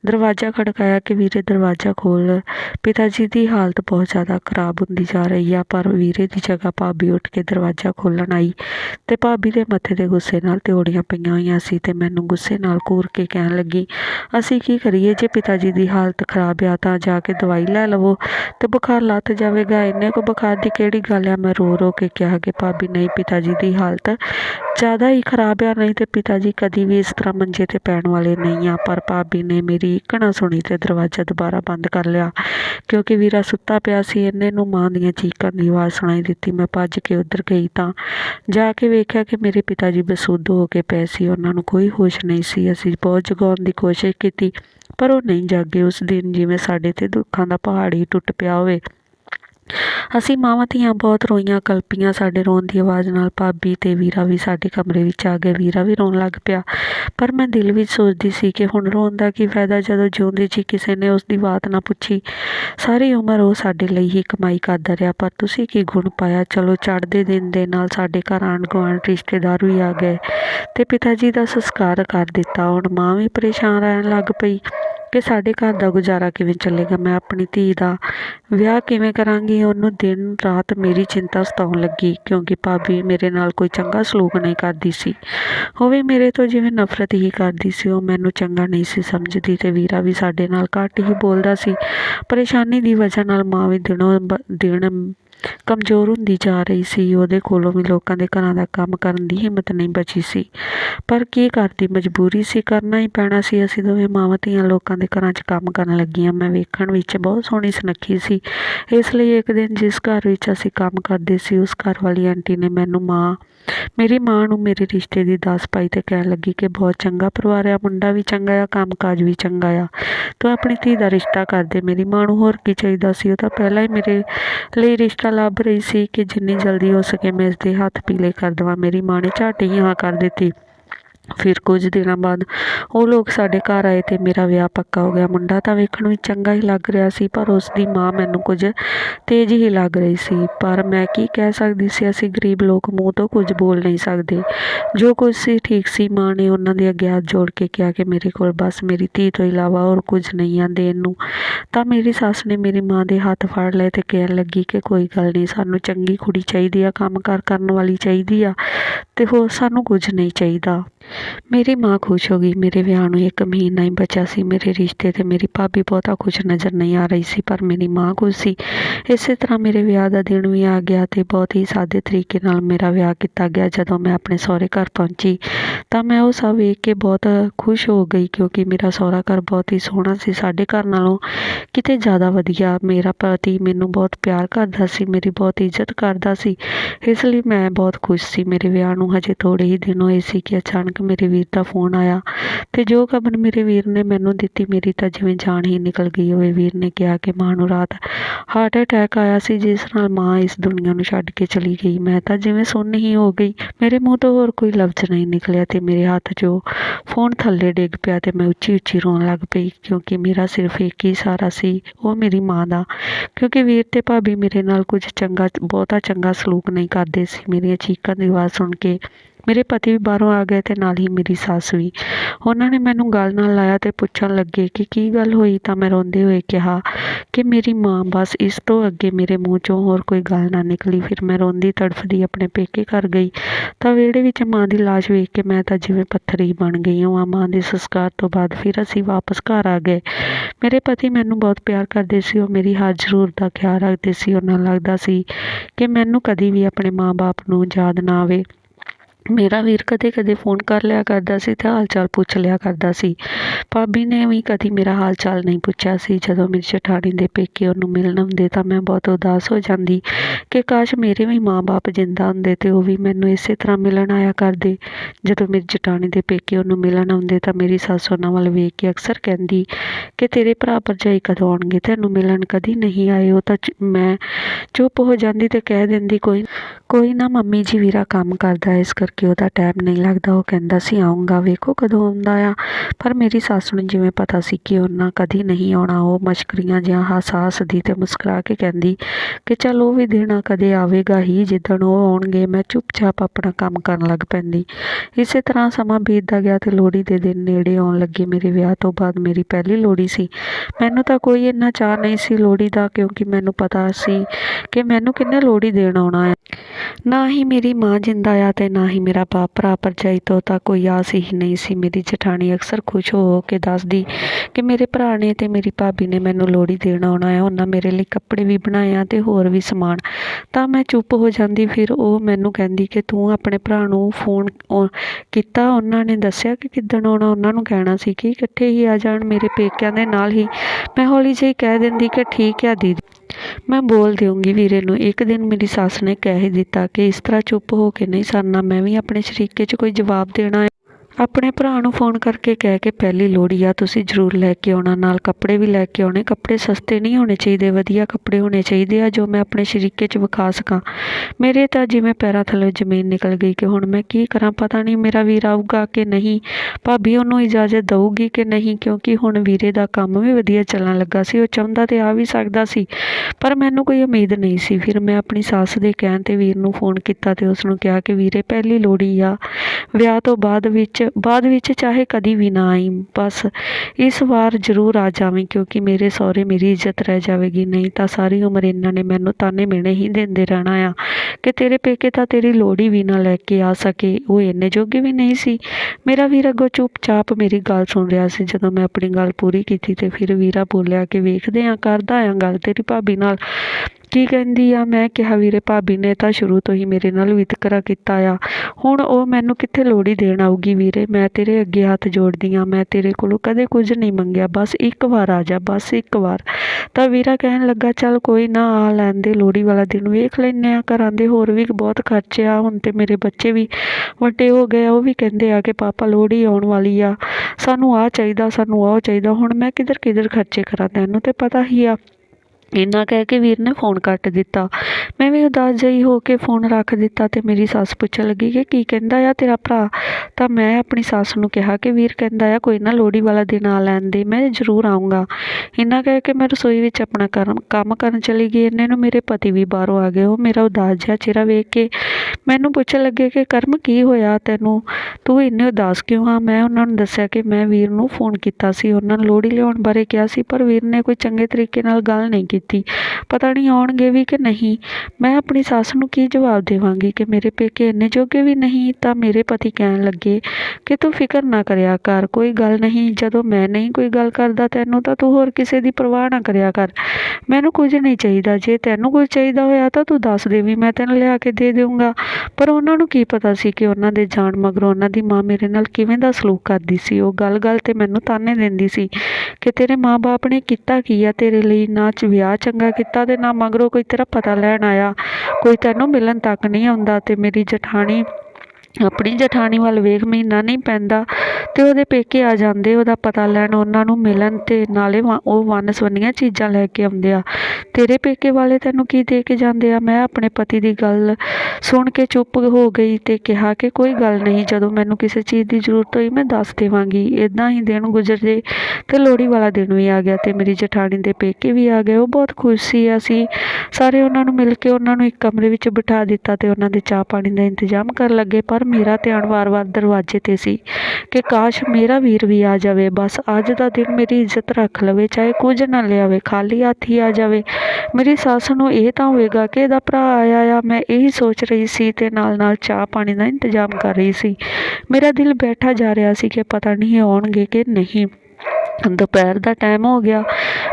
ਦਰਵਾਜ਼ਾ ਖੜਕਾਇਆ ਕਿ ਵੀਰੇ ਦਰਵਾਜ਼ਾ ਖੋਲ ਪਿਤਾ ਜੀ ਦੀ ਹਾਲਤ ਬਹੁਤ ਜ਼ਿਆਦਾ ਖਰਾਬ ਹੁੰਦੀ ਜਾ ਰਹੀ ਆ, ਪਰ ਵੀਰੇ ਦੀ ਜਗ੍ਹਾ ਭਾਬੀ ਉੱਠ ਕੇ ਦਰਵਾਜ਼ਾ ਖੋਲ੍ਹਣ ਆਈ ਅਤੇ ਭਾਬੀ ਦੇ ਮੱਥੇ ਤੇ ਗੁੱਸੇ ਨਾਲ ਤਿਉੜੀਆਂ ਪਈਆਂ ਹੋਈਆਂ ਸੀ ਅਤੇ ਮੈਨੂੰ ਗੁੱਸੇ ਨਾਲ ਘੂਰ ਕੇ ਕਹਿਣ ਲੱਗੀ, ਅਸੀਂ ਕੀ ਕਰੀਏ? ਜੇ ਪਿਤਾ ਜੀ ਦੀ ਹਾਲਤ ਖਰਾਬ ਆ ਤਾਂ ਜਾ ਕੇ ਦਵਾਈ ਲੈ ਲਵੋ ਤੇ ਬੁਖਾਰ ਲੱਥ ਜਾਵੇਗਾ। ਇੰਨੇ ਕੋ ਬੁਖਾਰ ਦੀ ਕਿਹੜੀ ਗੱਲ ਆ? ਮੈਂ ਰੋ ਰੋ ਕੇ ਕਿਹਾ ਕਿ ਭਾਬੀ, ਨਹੀਂ, ਪਿਤਾ ਜੀ ਦੀ ਹਾਲਤ ਜ਼ਿਆਦਾ ਹੀ ਖਰਾਬ ਆ ਨਹੀਂ ਤੇ ਪਿਤਾ ਜੀ ਕਦੀ ਵੀ ਇਸ ਤਰ੍ਹਾਂ ਮੰਜੇ ਤੇ ਪੈਣ ਵਾਲੇ ਨਹੀਂ ਆ, ਪਰ ਭਾਬੀ ਨੇ ਮੇਰੀ ਇੱਕ ਸੁਣੀ ਤੇ ਦਰਵਾਜ਼ਾ ਦੁਬਾਰਾ ਬੰਦ ਕਰ ਲਿਆ। ਕਿਉਂਕਿ ਵੀਰਾ ਸੁੱਤਾ ਪਿਆ ਸੀ, ਇਹਨੇ ਨੂੰ ਮਾਂ ਦੀਆਂ ਚੀਕਾਂ ਦੀ ਆਵਾਜ਼ ਸੁਣਾਈ ਦਿੱਤੀ। ਮੈਂ ਭੱਜ ਕੇ ਉੱਧਰ ਗਈ ਤਾਂ ਜਾ ਕੇ ਵੇਖਿਆ ਕਿ ਮੇਰੇ ਪਿਤਾ ਜੀ ਬੇਸੁੱਧ ਹੋ ਕੇ ਪਏ ਸੀ। ਉਹਨਾਂ ਨੂੰ ਕੋਈ ਹੋਸ਼ ਨਹੀਂ ਸੀ। ਅਸੀਂ ਬਹੁਤ ਜਗਾਉਣ ਦੀ ਕੋਸ਼ਿਸ਼ ਕੀਤੀ, ਪਰ ਉਹ ਨਹੀਂ ਜਾਗੇ। ਉਸ ਦਿਨ ਜਿਵੇਂ ਸਾਡੇ ਤੇ ਦੁੱਖਾਂ ਦਾ ਪਹਾੜ ਹੀ ਟੁੱਟ ਪਿਆ ਹੋਵੇ ਅਸੀਂ ਮਾਵਾਂ ਧੀਆਂ ਬਹੁਤ ਰੋਈਆਂ, ਕਲਪੀਆਂ ਸਾਡੇ ਰੋਣ ਦੀ ਆਵਾਜ਼ ਨਾਲ, ਭਾਬੀ ਤੇ ਵੀਰਾ ਵੀ ਸਾਡੇ ਕਮਰੇ ਵਿੱਚ ਆ ਗਏ, ਵੀਰਾ ਵੀ ਰੋਣ ਲੱਗ ਪਿਆ। ਪਰ ਮੈਂ ਦਿਲ ਵਿੱਚ ਸੋਚਦੀ ਸੀ ਕਿ ਹੁਣ ਰੋਣ ਦਾ ਕੀ ਫਾਇਦਾ ਜਦੋਂ ਜਿਉਂਦੇ ਜੀ ਕਿਸੇ ਨੇ ਉਸ ਦੀ ਬਾਤ ਨਾ ਪੁੱਛੀ। ਸਾਰੀ ਉਮਰ ਉਹ ਸਾਡੇ ਲਈ ਹੀ ਕਮਾਈ ਕਰਦਾ ਰਿਹਾ, ਪਰ ਤੁਸੀਂ ਕੀ ਗੁਣ ਪਾਇਆ? ਚਲੋ ਚੜ੍ਹਦੇ ਦਿਨ ਦੇ ਨਾਲ ਸਾਡੇ ਘਰ ਆਂਢ ਗੁਆਂਢ, ਰਿਸ਼ਤੇਦਾਰ ਵੀ ਆ ਗਏ ਤੇ ਪਿਤਾ ਜੀ ਦਾ ਸੰਸਕਾਰ ਕਰ ਦਿੱਤਾ। ਹੁਣ ਮਾਂ ਵੀ ਪਰੇਸ਼ਾਨ ਰਹਿਣ ਲੱਗ ਪਈ। ਕਿ ਸਾਡੇ ਘਰ ਦਾ ਗੁਜ਼ਾਰਾ ਕਿਵੇਂ ਚੱਲੇਗਾ? ਮੈਂ ਆਪਣੀ ਧੀ ਦਾ ਵਿਆਹ ਕਿਵੇਂ ਕਰਾਂਗੀ? ਉਹਨੂੰ ਦਿਨ ਰਾਤ ਮੇਰੀ ਚਿੰਤਾ ਸਤਾਉਣ ਲੱਗੀ ਕਿਉਂਕਿ ਭਾਬੀ ਮੇਰੇ ਨਾਲ ਕੋਈ ਚੰਗਾ ਸਲੂਕ ਨਹੀਂ ਕਰਦੀ ਸੀ। ਉਹ ਵੀ ਮੇਰੇ ਤੋਂ ਜਿਵੇਂ ਨਫ਼ਰਤ ਹੀ ਕਰਦੀ ਸੀ। ਉਹ ਮੈਨੂੰ ਚੰਗਾ ਨਹੀਂ ਸੀ ਸਮਝਦੀ ਤੇ ਵੀਰਾ ਵੀ ਸਾਡੇ ਨਾਲ ਘੱਟ ਹੀ ਬੋਲਦਾ ਸੀ। ਪਰੇਸ਼ਾਨੀ ਦੀ ਵਜ੍ਹਾ ਨਾਲ ਮਾਂ ਵੀ ਦਿਨੋਂ ਬ- ਦਿਨ ਕਮਜ਼ੋਰ ਹੁੰਦੀ ਜਾ ਰਹੀ ਸੀ। ਉਹਦੇ ਕੋਲੋਂ ਵੀ ਲੋਕਾਂ ਦੇ ਘਰਾਂ ਦਾ ਕੰਮ ਕਰਨ ਦੀ ਹਿੰਮਤ ਨਹੀਂ ਬਚੀ ਸੀ। ਪਰ ਕੀ ਕਰਦੀ? ਮਜਬੂਰੀ ਸੀ, ਕਰਨਾ ਹੀ ਪੈਣਾ ਸੀ। ਅਸੀਂ ਦੋਵੇਂ ਮਾਵਾਂ ਧੀਆਂ ਲੋਕਾਂ ਦੇ ਘਰਾਂ 'ਚ ਕੰਮ ਕਰਨ ਲੱਗੀਆਂ। ਮੈਂ ਵੇਖਣ ਵਿੱਚ ਬਹੁਤ ਸੋਹਣੀ ਸੁਨੱਖੀ ਸੀ। ਇਸ ਲਈ ਇੱਕ ਦਿਨ ਜਿਸ ਘਰ ਵਿੱਚ ਅਸੀਂ ਕੰਮ ਕਰਦੇ ਸੀ, ਉਸ ਘਰ ਵਾਲੀ ਆਂਟੀ ਨੇ ਮੈਨੂੰ ਮਾਂ, ਮੇਰੀ ਮਾਂ ਨੂੰ ਮੇਰੇ ਰਿਸ਼ਤੇ ਦੀ ਦੱਸ ਪਾਈ ਤੇ ਕਹਿਣ ਲੱਗੀ ਕਿ ਬਹੁਤ ਚੰਗਾ ਪਰਿਵਾਰ ਆ, ਮੁੰਡਾ ਵੀ ਚੰਗਾ ਆ, ਕੰਮਕਾਜ ਵੀ ਚੰਗਾ ਆ। ਤੂੰ ਆਪਣੀ ਧੀ ਦਾ ਰਿਸ਼ਤਾ ਕਰ ਦੇ। ਮੇਰੀ ਮਾਂ ਨੂੰ ਹੋਰ ਕੀ ਚਾਹੀਦਾ ਸੀ? ਉਹ ਤਾਂ ਪਹਿਲਾਂ ਹੀ ਮੇਰੇ ਲਈ ਰਿਸ਼ਤਾ ਲੱਭ ਰਹੀ ਸੀ ਕਿ ਜਿੰਨੀ ਜਲਦੀ ਹੋ ਸਕੇ ਮੈਂ ਇਸਦੇ ਹੱਥ ਪੀਲੇ ਕਰ ਦੇਵਾਂ। ਮੇਰੀ ਮਾਂ ਨੇ ਝੱਟ ਹੀ ਹਾਂ ਕਰ ਦਿੱਤੀ। ਫਿਰ ਕੁਝ ਦਿਨਾਂ ਬਾਅਦ ਉਹ ਲੋਕ ਸਾਡੇ ਘਰ ਆਏ ਅਤੇ ਮੇਰਾ ਵਿਆਹ ਪੱਕਾ ਹੋ ਗਿਆ। ਮੁੰਡਾ ਤਾਂ ਵੇਖਣ ਵਿੱਚ ਚੰਗਾ ਹੀ ਲੱਗ ਰਿਹਾ ਸੀ, ਪਰ ਉਸ ਦੀ ਮਾਂ ਮੈਨੂੰ ਕੁਝ ਤੇਜ਼ ਹੀ ਲੱਗ ਰਹੀ ਸੀ। ਪਰ ਮੈਂ ਕੀ ਕਹਿ ਸਕਦੀ ਸੀ, ਅਸੀਂ ਗਰੀਬ ਲੋਕ ਮੂੰਹ ਤੋਂ ਕੁਝ ਬੋਲ ਨਹੀਂ ਸਕਦੇ। ਜੋ ਕੁਝ ਸੀ ਠੀਕ ਸੀ, ਮਾਂ ਨੇ ਉਹਨਾਂ ਦੇ ਅੱਗੇ ਹੱਥ ਜੋੜ ਕੇ ਕਿਹਾ ਕਿ ਮੇਰੇ ਕੋਲ ਬਸ ਮੇਰੀ ਧੀ ਤੋਂ ਇਲਾਵਾ ਹੋਰ ਕੁਝ ਨਹੀਂ ਆ ਦੇਣ ਨੂੰ। ਤਾਂ ਮੇਰੀ ਸੱਸ ਨੇ ਮੇਰੀ ਮਾਂ ਦੇ ਹੱਥ ਫੜ ਲਏ ਤੇ ਕਹਿਣ ਲੱਗੀ ਕਿ ਕੋਈ ਗੱਲ ਨਹੀਂ, ਸਾਨੂੰ ਚੰਗੀ ਕੁੜੀ ਚਾਹੀਦੀ ਆ, ਕੰਮ ਕਾਰ ਕਰਨ ਵਾਲੀ ਚਾਹੀਦੀ ਆ। ਅਤੇ ਹੋਰ ਸਾਨੂੰ ਕੁਝ ਨਹੀਂ ਚਾਹੀਦਾ। ਮੇਰੀ ਮਾਂ ਖੁਸ਼ ਹੋ ਗਈ। ਮੇਰੇ ਵਿਆਹ ਨੂੰ ਇੱਕ ਮਹੀਨਾ ਹੀ ਬਚਿਆ ਸੀ। ਮੇਰੇ ਰਿਸ਼ਤੇ ਤੇ ਮੇਰੀ ਭਾਬੀ ਬਹੁਤਾ ਖੁਸ਼ ਨਜ਼ਰ ਨਹੀਂ ਆ ਰਹੀ ਸੀ, ਪਰ ਮੇਰੀ ਮਾਂ ਖੁਸ਼ ਸੀ। ਇਸੇ ਤਰ੍ਹਾਂ ਮੇਰੇ ਵਿਆਹ ਦਾ ਦਿਨ ਵੀ ਆ ਗਿਆ ਤੇ ਬਹੁਤ ਹੀ ਸਾਦੇ ਤਰੀਕੇ ਨਾਲ ਮੇਰਾ ਵਿਆਹ ਕੀਤਾ ਗਿਆ। ਜਦੋਂ ਮੈਂ ਆਪਣੇ ਸਹੁਰੇ ਘਰ ਪਹੁੰਚੀ, ਤਾਂ ਮੈਂ ਉਹ ਸਭ ਵੇਖ ਕੇ ਬਹੁਤ ਖੁਸ਼ ਹੋ ਗਈ ਕਿਉਂਕਿ ਮੇਰਾ ਸਹੁਰਾ ਘਰ ਬਹੁਤ ਹੀ ਸੋਹਣਾ ਸੀ। ਸਾਡੇ ਘਰ ਨਾਲੋਂ ਕਿਤੇ ਜ਼ਿਆਦਾ ਵਧੀਆ। ਮੇਰਾ ਪਤੀ ਮੈਨੂੰ ਬਹੁਤ ਪਿਆਰ ਕਰਦਾ ਸੀ, ਮੇਰੀ ਬਹੁਤ ਇੱਜ਼ਤ ਕਰਦਾ ਸੀ। ਇਸ ਲਈ ਮੈਂ ਬਹੁਤ ਖੁਸ਼ ਸੀ। ਮੇਰੇ ਵਿਆਹ ਨੂੰ ਹਜੇ ਥੋੜ੍ਹੇ ਹੀ ਦਿਨ ਹੋਏ ਸੀ ਕਿ ਅਚਾਨਕ ਮੇਰੇ ਵੀਰ ਦਾ ਫੋਨ ਆਇਆ ਤੇ ਜੋ ਖਬਰ ਮੇਰੇ ਵੀਰ ਨੇ ਮੈਨੂੰ ਦਿੱਤੀ, ਮੇਰੀ ਤਾਂ ਜਿਵੇਂ ਜਾਨ ਹੀ ਨਿਕਲ ਗਈ ਹੋਵੇ। ਵੀਰ ਨੇ ਕਿਹਾ ਕਿ ਮਾਂ ਨੂੰ ਰਾਤ ਹਾਰਟ ਅਟੈਕ ਆਇਆ ਸੀ, ਜਿਸ ਨਾਲ ਮਾਂ ਇਸ ਦੁਨੀਆ ਨੂੰ ਛੱਡ ਕੇ ਚਲੀ ਗਈ। ਮੈਂ ਤਾਂ ਜਿਵੇਂ ਸੁੰਨ ਹੀ ਹੋ ਗਈ, ਮੇਰੇ ਮੂੰਹ ਤੋਂ ਹੋਰ ਕੋਈ ਲਫ਼ਜ਼ ਨਹੀਂ ਨਿਕਲਿਆ ਤੇ ਮੇਰੇ ਹੱਥ ਜੋ ਫੋਨ ਥੱਲੇ ਡਿੱਗ ਪਿਆ ਤੇ ਮੈਂ ਉੱਚੀ ਉੱਚੀ ਰੋਣ ਲੱਗ ਪਈ, ਕਿਉਂਕਿ ਮੇਰਾ ਸਿਰਫ ਇੱਕ ਹੀ ਸਹਾਰਾ ਸੀ, ਉਹ ਮੇਰੀ ਮਾਂ ਦਾ। ਕਿਉਂਕਿ ਵੀਰ ਤੇ ਭਾਬੀ ਮੇਰੇ ਨਾਲ ਕੁਝ ਚੰਗਾ, ਬਹੁਤਾ ਚੰਗਾ ਸਲੂਕ ਨਹੀਂ ਕਰਦੇ ਸੀ। ਮੇਰੀਆਂ ਚੀਕਾਂ ਦੀ ਆਵਾਜ਼ ਸੁਣ ਕੇ ਮੇਰੇ ਪਤੀ ਵੀ ਬਾਹਰੋਂ ਆ ਗਏ ਤੇ ਨਾਲ ਹੀ ਮੇਰੀ ਸੱਸ ਵੀ। ਉਹਨਾਂ ਨੇ ਮੈਨੂੰ ਗੱਲ ਨਾਲ ਲਾਇਆ ਤੇ ਪੁੱਛਣ ਲੱਗੇ ਕਿ ਕੀ ਗੱਲ ਹੋਈ? ਤਾਂ ਮੈਂ ਰੋਂਦੇ ਹੋਏ ਕਿਹਾ ਕਿ ਮੇਰੀ ਮਾਂ ਬਸ ਇਸ ਤੋਂ ਅੱਗੇ ਮੇਰੇ ਮੂੰਹ 'ਚੋਂ ਹੋਰ ਕੋਈ ਗੱਲ ਨਾ ਨਿਕਲੀ। ਫਿਰ ਮੈਂ ਰੋਂਦੀ ਤੜਫਦੀ ਆਪਣੇ ਪੇਕੇ ਘਰ ਗਈ। ਤਾਂ ਵਿਹੜੇ ਵਿੱਚ ਮਾਂ ਦੀ ਲਾਸ਼ ਵੇਖ ਕੇ ਮੈਂ ਤਾਂ ਜਿਵੇਂ ਪੱਥਰ ਹੀ ਬਣ ਗਈ ਹਾਂ। ਮਾਂ ਦੇ ਸੰਸਕਾਰ ਤੋਂ ਬਾਅਦ ਫਿਰ ਅਸੀਂ ਵਾਪਸ ਘਰ ਆ ਗਏ। ਮੇਰੇ ਪਤੀ ਮੈਨੂੰ ਬਹੁਤ ਪਿਆਰ ਕਰਦੇ ਸੀ। ਉਹ ਮੇਰੀ ਹਰ ਜ਼ਰੂਰ ਦਾ ਖਿਆਲ ਰੱਖਦੇ ਸੀ। ਉਹਨਾਂ ਨੂੰ ਲੱਗਦਾ ਸੀ ਕਿ ਮੈਨੂੰ ਕਦੀ ਵੀ ਆਪਣੇ ਮਾਂ-ਬਾਪ ਨੂੰ ਯਾਦ ਨਾ ਆਵੇ। ਮੇਰਾ ਵੀਰ ਕਦੇ ਕਦੇ ਫੋਨ ਕਰ ਲਿਆ ਕਰਦਾ ਸੀ ਅਤੇ ਹਾਲ ਚਾਲ ਪੁੱਛ ਲਿਆ ਕਰਦਾ ਸੀ। ਭਾਬੀ ਨੇ ਵੀ ਕਦੀ ਮੇਰਾ ਹਾਲ ਚਾਲ ਨਹੀਂ ਪੁੱਛਿਆ ਸੀ। ਜਦੋਂ ਮੇਰੀ ਜਠਾਣੀ ਦੇ ਪੇਕੇ ਉਹਨੂੰ ਮਿਲਣ ਆਉਂਦੇ ਤਾਂ ਮੈਂ ਬਹੁਤ ਉਦਾਸ ਹੋ ਜਾਂਦੀ ਕਿ ਕਾਸ਼ ਮੇਰੇ ਵੀ ਮਾਂ-ਬਾਪ ਜਿੰਦਾ ਹੁੰਦੇ ਅਤੇ ਉਹ ਵੀ ਮੈਨੂੰ ਇਸੇ ਤਰ੍ਹਾਂ ਮਿਲਣ ਆਇਆ ਕਰਦੇ। ਜਦੋਂ ਮੇਰੀ ਜਠਾਣੀ ਦੇ ਪੇਕੇ ਉਹਨੂੰ ਮਿਲਣ ਆਉਂਦੇ ਤਾਂ ਮੇਰੀ ਸੱਸ ਉਹਨਾਂ ਵੱਲ ਵੇਖ ਕੇ ਅਕਸਰ ਕਹਿੰਦੀ ਕਿ ਤੇਰੇ ਭਰਾ ਭਰਜਾਈ ਕਦੋਂ ਆਉਣਗੇ? ਤੈਨੂੰ ਮਿਲਣ ਕਦੀ ਨਹੀਂ ਆਏ। ਉਹ ਤਾਂ ਚ- ਮੈਂ ਚੁੱਪ ਹੋ ਜਾਂਦੀ ਅਤੇ ਕਹਿ ਦਿੰਦੀ, ਕੋਈ ਕੋਈ ਨਾ ਮੰਮੀ ਜੀ ਵੀਰਾ ਕੰਮ ਕਰਦਾ, ਇਸ ਕਰਕੇ ਉਹਦਾ ਟਾਈਮ ਨਹੀਂ ਲੱਗਦਾ। ਉਹ ਕਹਿੰਦਾ ਸੀ ਆਉਂਗਾ ਵੇਖੋ ਕਦੋਂ ਆਉਂਦਾ ਆ। ਪਰ ਮੇਰੀ ਸੱਸ ਨੂੰ ਜਿਵੇਂ ਪਤਾ ਸੀ ਕਿ ਉਹਨਾਂ ਕਦੀ ਨਹੀਂ ਆਉਣਾ, ਉਹ ਮਸ਼ਕਰੀਆਂ ਜਿਹਾ ਹੱਸ ਹੱਸਦੀ ਤੇ ਮੁਸਕਰਾ ਕੇ ਕਹਿੰਦੀ ਕਿ ਚੱਲ ਉਹ ਵੀ ਦੇਣਾ ਕਦੇ ਆਵੇਗਾ ਹੀ, ਜਿੱਦਣ ਉਹ ਆਉਣਗੇ, ਮੈਂ ਚੁੱਪਚਾਪ ਆਪਣਾ ਕੰਮ ਕਰਨ ਲੱਗ ਪੈਂਦੀ। ਇਸੇ ਤਰ੍ਹਾਂ ਸਮਾਂ ਬੀਤਦਾ ਗਿਆ ਤੇ ਲੋਹੜੀ ਦੇ ਦਿਨ ਨੇੜੇ ਆਉਣ ਲੱਗੇ। ਮੇਰੇ ਵਿਆਹ ਤੋਂ ਬਾਅਦ ਮੇਰੀ ਪਹਿਲੀ ਲੋਹੜੀ ਸੀ। ਮੈਨੂੰ ਤਾਂ ਕੋਈ ਇੰਨਾ ਚਾਅ ਨਹੀਂ ਸੀ ਲੋਹੜੀ ਦਾ, ਕਿਉਂਕਿ ਮੈਨੂੰ ਪਤਾ ਸੀ ਕਿ ਮੈਨੂੰ ਕਿੰਨੇ ਲੋਹੜੀ ਦੇਣ ਆਉਣਾ ਹੈ ਨਾ ਹੀ ਮੇਰੀ ਮਾਂ ਜਿੰਦਾ ਆ ਤੇ ਨਾ ਹੀ ਮੇਰਾ ਬਾਪ ਭਰਾ ਭਰਜਾਈ ਤੋਂ ਤਾਂ ਕੋਈ ਆਸ ਹੀ ਨਹੀਂ ਸੀ। ਮੇਰੀ ਜਠਾਣੀ ਅਕਸਰ ਖੁਸ਼ ਹੋ ਕੇ ਦੱਸਦੀ ਕਿ ਮੇਰੇ ਭਰਾ ਨੇ ਤੇ ਮੇਰੀ ਭਾਬੀ ਨੇ ਮੈਨੂੰ ਲੋਹੜੀ ਦੇਣ ਆਉਣਾ ਹੈ। ਉਹਨਾਂ ਮੇਰੇ ਲਈ ਕੱਪੜੇ ਵੀ ਬਣਾਏ ਆ ਤੇ ਹੋਰ ਵੀ ਸਮਾਨ। ਤਾਂ ਮੈਂ ਚੁੱਪ ਹੋ ਜਾਂਦੀ, ਫਿਰ ਉਹ ਮੈਨੂੰ ਕਹਿੰਦੀ ਕਿ ਤੂੰ ਆਪਣੇ ਭਰਾ ਨੂੰ ਫੋਨ ਉਹ ਕੀਤਾ। ਉਹਨਾਂ ਨੇ ਦੱਸਿਆ ਕਿ ਕਿੱਦਣ ਆਉਣਾ, ਉਹਨਾਂ ਨੂੰ ਕਹਿਣਾ ਸੀ ਕਿ ਇਕੱਠੇ ਹੀ ਆ ਜਾਣ ਮੇਰੇ ਪੇਕਿਆਂ ਦੇ ਨਾਲ ਹੀ। ਮੈਂ ਹੌਲੀ ਜਿਹੀ ਕਹਿ ਦਿੰਦੀ ਕਿ ਠੀਕ ਹੈ ਦੀਦੀ। ਮੈਂ ਬੋਲ ਦਿਉਂਗੀ ਵੀਰੇ ਨੂੰ। ਇੱਕ ਦਿਨ ਮੇਰੀ ਸੱਸ ਨੇ ਕਹਿ ਹੀ ਦਿੱਤਾ ਕਿ ਇਸ ਤਰ੍ਹਾਂ ਚੁੱਪ ਹੋ ਕੇ ਨਹੀਂ ਸਰਨਾ। ਮੈਂ ਵੀ ਆਪਣੇ ਸ਼ਰੀਕੇ 'ਚ ਕੋਈ ਜਵਾਬ ਦੇਣਾ ਹੈ। ਆਪਣੇ ਭਰਾ ਨੂੰ ਫੋਨ ਕਰਕੇ ਕਹਿ ਕੇ ਪਹਿਲੀ ਲੋੜੀ ਆ, ਤੁਸੀਂ ਜ਼ਰੂਰ ਲੈ ਕੇ ਆਉਣਾ, ਨਾਲ ਕੱਪੜੇ ਵੀ ਲੈ ਕੇ ਆਉਣੇ। ਕੱਪੜੇ ਸਸਤੇ ਨਹੀਂ ਹੋਣੇ ਚਾਹੀਦੇ, ਵਧੀਆ ਕੱਪੜੇ ਹੋਣੇ ਚਾਹੀਦੇ ਆ, ਜੋ ਮੈਂ ਆਪਣੇ ਸ਼ਰੀਕੇ 'ਚ ਵਿਖਾ ਸਕਾਂ। ਮੇਰੇ ਤਾਂ ਜਿਵੇਂ ਪੈਰਾਂ ਥੱਲੇ ਜ਼ਮੀਨ ਨਿਕਲ ਗਈ ਕਿ ਹੁਣ ਮੈਂ ਕੀ ਕਰਾਂ, ਪਤਾ ਨਹੀਂ ਮੇਰਾ ਵੀਰ ਆਊਗਾ ਕਿ ਨਹੀਂ। ਭਾਬੀ ਉਹਨੂੰ ਇਜਾਜ਼ਤ ਦਊਗੀ ਕਿ ਨਹੀਂ, ਕਿਉਂਕਿ ਹੁਣ ਵੀਰੇ ਦਾ ਕੰਮ ਵੀ ਵਧੀਆ ਚੱਲਣ ਲੱਗਾ ਸੀ, ਉਹ ਚਾਹੁੰਦਾ ਤੇ ਆ ਵੀ ਸਕਦਾ ਸੀ, ਪਰ ਮੈਨੂੰ ਕੋਈ ਉਮੀਦ ਨਹੀਂ ਸੀ। ਫਿਰ ਮੈਂ ਆਪਣੀ ਸੱਸ ਦੇ ਕਹਿਣ ਤੇ ਵੀਰ ਨੂੰ ਫੋਨ ਕੀਤਾ ਤੇ ਉਸ ਨੂੰ ਕਿਹਾ ਕਿ ਵੀਰੇ, ਪਹਿਲੀ ਲੋੜੀ ਆ, ਵਿਆਹ ਤੋਂ ਬਾਅਦ ਵਿੱਚ ਬਾਅਦ ਵਿੱਚ ਚਾਹੇ ਕਦੀ ਵੀ ਨਾ ਆਈ, ਬਸ ਇਸ ਵਾਰ ਜ਼ਰੂਰ ਆ ਜਾਵੀਂ ਕਿਉਂਕਿ ਮੇਰੇ ਸਹੁਰੇ ਮੇਰੀ ਇੱਜ਼ਤ ਰਹਿ ਜਾਵੇਗੀ। ਨਹੀਂ ਤਾਂ ਸਾਰੀ ਉਮਰ ਇਹਨਾਂ ਨੇ ਮੈਨੂੰ ਤਾਨੇ ਮਿਹਣੇ ਹੀ ਦਿੰਦੇ ਰਹਿਣਾ ਆ। ਕਿ ਤੇਰੇ ਪੇਕੇ ਤਾਂ ਤੇਰੀ ਲੋੜੀ ਵੀ ਨਾ ਲੈ ਕੇ ਆ ਸਕੇ, ਉਹ ਇੰਨੇ ਜੋਗੇ ਵੀ ਨਹੀਂ ਸੀ। ਮੇਰਾ ਵੀਰ ਅੱਗੋਂ ਚੁੱਪਚਾਪ ਮੇਰੀ ਗੱਲ ਸੁਣ ਰਿਹਾ ਸੀ। ਜਦੋਂ ਮੈਂ ਆਪਣੀ ਗੱਲ ਪੂਰੀ ਕੀਤੀ ਤੇ ਫਿਰ ਵੀਰਾ ਬੋਲਿਆ ਕਿ ਵੇਖਦੇ ਆ, ਕਰਦਾ ਆ ਗੱਲ ਤੇਰੀ ਭਾਬੀ ਨਾਲ। ਕੀ ਕਹਿੰਦੀ ਆ? ਮੈਂ ਕਿਹਾ, ਵੀਰੇ, ਭਾਬੀ ਨੇ ਤਾਂ ਸ਼ੁਰੂ ਤੋਂ ਹੀ ਮੇਰੇ ਨਾਲ ਵਿਤਕਰਾ ਕੀਤਾ ਆ। ਹੁਣ ਉਹ ਮੈਨੂੰ ਕਿੱਥੇ ਲੋੜੀ ਦੇਣ ਆਊਗੀ ਵੀਰੇ? ਮੈਂ ਤੇਰੇ ਅੱਗੇ ਹੱਥ ਜੋੜਦੀ ਆ। ਮੈਂ ਤੇਰੇ ਕੋਲੋਂ ਕਦੇ ਕੁਝ ਨਹੀਂ ਮੰਗਿਆ। ਬਸ ਇੱਕ ਵਾਰ ਆ ਜਾ, ਬਸ ਇੱਕ ਵਾਰ। ਤਾਂ ਵੀਰਾ ਕਹਿਣ ਲੱਗਾ, ਚੱਲ ਕੋਈ ਨਾ, ਆ ਲੈਂਦੇ ਲੋੜੀ ਵਾਲਾ ਦਿਨ ਵੇਖ ਲੈਨੇ ਆ। ਘਰਾਂ ਦੇ ਹੋਰ ਵੀ ਬਹੁਤ ਖਰਚੇ ਆ। ਹੁਣ ਤੇ ਮੇਰੇ ਬੱਚੇ ਵੀ ਵੱਡੇ ਹੋ ਗਏ ਆ। ਉਹ ਵੀ ਕਹਿੰਦੇ ਆ ਕਿ ਪਾਪਾ ਲੋੜੀ ਆਉਣ ਵਾਲੀ ਆ। ਸਾਨੂੰ ਆ ਚਾਹੀਦਾ, ਸਾਨੂੰ ਆਹ ਚਾਹੀਦਾ। ਹੁਣ ਮੈਂ ਕਿੱਧਰ ਕਿੱਧਰ ਖਰਚੇ ਕਰਾਂ? ਤੈਨੂੰ ਤੇ ਪਤਾ ਹੀ ਆ। ਇੰਨਾ ਕਹਿ ਕੇ ਵੀਰ ਨੇ ਫੋਨ ਕੱਟ ਦਿੱਤਾ। ਮੈਂ ਵੀ ਉਦਾਸ ਜਿਹੀ ਹੋ ਕੇ ਫੋਨ ਰੱਖ ਦਿੱਤਾ ਤੇ ਮੇਰੀ ਸੱਸ ਪੁੱਛਣ ਲੱਗੀ ਕਿ ਕੀ ਕਹਿੰਦਾ ਆ ਤੇਰਾ ਭਰਾ? ਤਾਂ ਮੈਂ ਆਪਣੀ ਸੱਸ ਨੂੰ ਕਿਹਾ ਕਿ ਵੀਰ ਕਹਿੰਦਾ ਆ, ਕੋਈ ਨਾ ਲੋੜੀ ਵਾਲਾ ਦਿਨ ਆ ਲੈਣ ਦੇ, ਮੈਂ ਜ਼ਰੂਰ ਆਉਂਗਾ ਇੰਨਾ ਕਹਿ ਕੇ ਮੈਂ ਰਸੋਈ ਵਿੱਚ ਆਪਣਾ ਕਰਮ, ਕੰਮ ਕਰਨ ਚਲੀ ਗਈ। ਇੰਨੇ ਨੂੰ ਮੇਰੇ ਪਤੀ ਵੀ ਬਾਹਰੋਂ ਆ ਗਏ। ਉਹ ਮੇਰਾ ਉਦਾਸ ਜਿਹਾ ਚਿਹਰਾ ਵੇਖ ਕੇ ਮੈਨੂੰ ਪੁੱਛਣ ਲੱਗੇ ਕਿ ਕਰਮ ਕੀ ਹੋਇਆ ਤੈਨੂੰ? ਤੂੰ ਇੰਨੇ ਉਦਾਸ ਕਿਉਂ ਆ? ਮੈਂ ਉਹਨਾਂ ਨੂੰ ਦੱਸਿਆ ਕਿ ਮੈਂ ਵੀਰ ਨੂੰ ਫੋਨ ਕੀਤਾ ਸੀ। ਉਹਨਾਂ ਨੂੰ ਲੋੜੀ ਲਿਆਉਣ ਬਾਰੇ ਕਿਹਾ ਸੀ, ਪਰ ਵੀਰ ਨੇ ਕੋਈ ਚੰਗੇ ਤਰੀਕੇ ਨਾਲ ਗੱਲ ਨਹੀਂ ਕੀਤੀ। ਪਤਾ ਨਹੀਂ ਆਉਣਗੇ ਵੀ ਕਿ ਨਹੀਂ। ਮੈਂ ਆਪਣੀ ਸੱਸ ਨੂੰ ਕੀ ਜਵਾਬ ਦੇਵਾਂਗੀ ਕਿ ਮੇਰੇ ਪੇਕੇ ਇੰਨੇ ਜੋਗੇ ਵੀ ਨਹੀਂ ਤਾਂ ਮੇਰੇ ਪਤੀ ਕਹਿਣ ਲੱਗੇ ਕਿ ਤੂੰ ਫਿਕਰ ਨਾ ਕਰਿਆ ਕਰ, ਕੋਈ ਗੱਲ ਨਹੀਂ, ਜਦੋਂ ਮੈਂ ਨਹੀਂ ਕੋਈ ਗੱਲ ਕਰਦਾ ਤੈਨੂੰ ਤਾਂ ਤੂੰ ਹੋਰ ਕਿਸੇ ਦੀ ਪਰਵਾਹ ਨਾ ਕਰਿਆ ਕਰ। ਮੈਨੂੰ ਕੁਝ ਨਹੀਂ ਚਾਹੀਦਾ, ਜੇ ਤੈਨੂੰ ਕੁਝ ਚਾਹੀਦਾ ਹੋਇਆ ਤਾਂ ਤੂੰ ਦੱਸ ਦੇ ਵੀ ਮੈਂ ਤੈਨੂੰ ਲਿਆ ਕੇ ਦੇ ਦੇਵਾਂਗਾ ਪਰ ਉਹਨਾਂ ਨੂੰ ਕੀ ਪਤਾ ਸੀ ਕਿ ਉਹਨਾਂ ਦੇ ਜਾਣ ਮਗਰੋਂ ਉਹਨਾਂ ਦੀ ਮਾਂ ਮੇਰੇ ਨਾਲ ਕਿਵੇਂ ਦਾ ਸਲੂਕ ਕਰਦੀ ਸੀ। ਉਹ ਗੱਲ-ਗੱਲ ਤੇ ਮੈਨੂੰ ਤਾਨੇ ਦਿੰਦੀ ਸੀ ਕਿ ਤੇਰੇ ਮਾਂ-ਬਾਪ ਨੇ ਕੀਤਾ ਕੀ ਆ? ਤੇਰੇ ਲਈ ਨਾ ਚ ਵਿਆਹ ਚੰਗਾ ਕੀਤਾ ਤੇ ਨਾ ਮਗਰੋਂ ਕੋਈ ਤੇਰਾ ਪਤਾ ਲੈਣ ਆਇਆ। ਕੋਈ ਤੈਨੂੰ ਮਿਲਣ ਤੱਕ ਨਹੀਂ ਆਉਂਦਾ ਤੇ ਮੇਰੀ ਜਠਾਣੀ ਆਪਣੀ ਜਠਾਣੀ ਵੱਲ ਵੇਖ ਮਹੀਨਾ ਨਹੀਂ ਪੈਂਦਾ ਤੇ ਉਹਦੇ ਪੇਕੇ ਆ ਜਾਂਦੇ, ਉਹਦਾ ਪਤਾ ਲੈਣ ਉਹਨਾਂ ਨੂੰ ਮਿਲਣ ਤੇ ਨਾਲੇ ਵਾ- ਉਹ ਵੰਨ ਸਵੰਨੀਆਂ ਚੀਜ਼ਾਂ ਲੈ ਕੇ ਆਉਂਦੇ ਆ। ਤੇਰੇ ਪੇਕੇ ਵਾਲੇ ਤੈਨੂੰ ਕੀ ਦੇ ਕੇ ਜਾਂਦੇ ਆ? ਮੈਂ ਆਪਣੇ ਪਤੀ ਦੀ ਗੱਲ ਸੁਣ ਕੇ ਚੁੱਪ ਹੋ ਗਈ ਤੇ ਕਿਹਾ ਕਿ ਕੋਈ ਗੱਲ ਨਹੀਂ, ਜਦੋਂ ਮੈਨੂੰ ਕਿਸੇ ਚੀਜ਼ ਦੀ ਜ਼ਰੂਰਤ ਹੋਈ ਮੈਂ ਦੱਸ ਦੇਵਾਂਗੀ। ਇਦਾਂ ਹੀ ਦਿਨ ਗੁਜ਼ਰਦੇ ਤੇ ਲੋਹੜੀ ਵਾਲਾ ਦਿਨ ਵੀ ਆ ਗਿਆ ਤੇ ਮੇਰੀ ਜਠਾਣੀ ਦੇ ਪੇਕੇ ਵੀ ਆ ਗਏ। ਉਹ ਬਹੁਤ ਖੁਸ਼ ਸੀ, ਅਸੀਂ ਸਾਰੇ ਉਹਨਾਂ ਨੂੰ ਮਿਲ ਕੇ ਉਹਨਾਂ ਨੂੰ ਇੱਕ ਕਮਰੇ ਵਿੱਚ ਬਿਠਾ ਦਿੱਤਾ ਤੇ ਉਹਨਾਂ ਦੇ ਚਾਹ ਪਾਣੀ ਦਾ ਇੰਤਜ਼ਾਮ ਕਰਨ ਲੱਗੇ, ਪਰ ਮੇਰਾ ਧਿਆਨ ਵਾਰ-ਵਾਰ ਦਰਵਾਜ਼ੇ ਤੇ ਸੀ ਕਿ ਕਾਸ਼ ਮੇਰਾ ਵੀਰ ਵੀ ਆ ਜਾਵੇ। ਬਸ ਅੱਜ ਦਾ ਦਿਨ ਮੇਰੀ ਇੱਜ਼ਤ ਰੱਖ ਲਵੇ, ਚਾਹੇ ਕੁਝ ਨਾ ਲਿਆਵੇ, ਖਾਲੀ ਹੱਥ ਹੀ ਆ ਜਾਵੇ। ਮੇਰੀ ਸੱਸ ਨੂੰ ਇਹ ਤਾਂ ਹੋਵੇਗਾ ਕਿ ਇਹਦਾ ਭਰਾ ਆਇਆ ਆ, ਮੈਂ ਇਹੀ ਸੋਚ ਰਹੀ ਸੀ ਤੇ ਨਾਲ-ਨਾਲ ਚਾਹ ਪਾਣੀ ਦਾ ਇੰਤਜ਼ਾਮ ਕਰ ਰਹੀ ਸੀ। ਮੇਰਾ ਦਿਲ ਬੈਠਾ ਜਾ ਰਿਹਾ ਸੀ ਕਿ ਪਤਾ ਨਹੀਂ ਇਹ ਆਉਣਗੇ ਕਿ ਨਹੀਂ। ਦੁਪਹਿਰ ਦਾ ਟਾਈਮ ਹੋ ਗਿਆ।